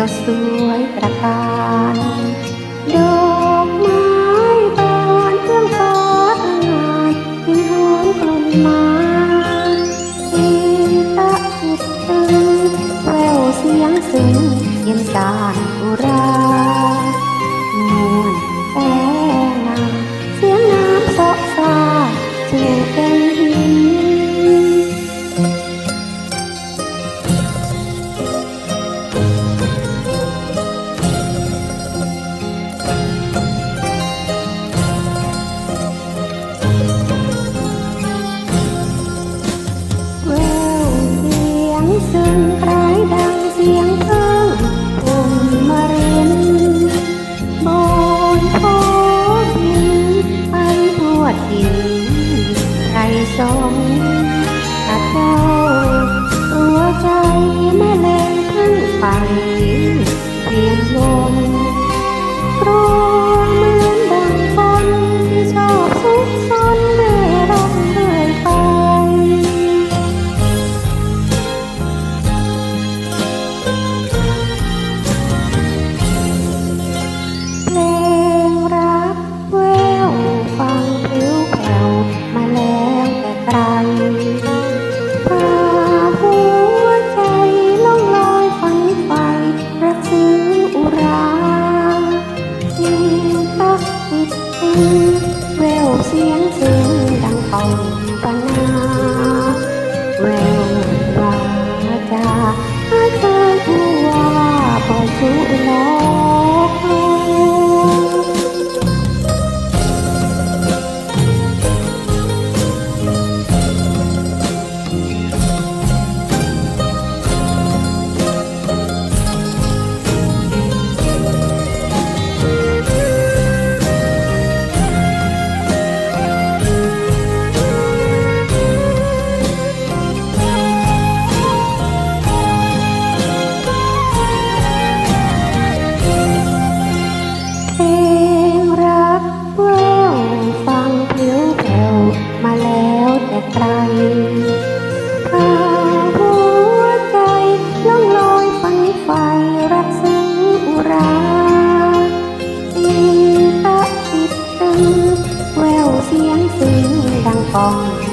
สดสวยประการดอกไม้บานเรื่องฟ้าตระานยิ้มหอมกลุ่นมาตีตะอิดตึงแววเสียงซึ้งเย็นสานอุรา นวลแอ you. แ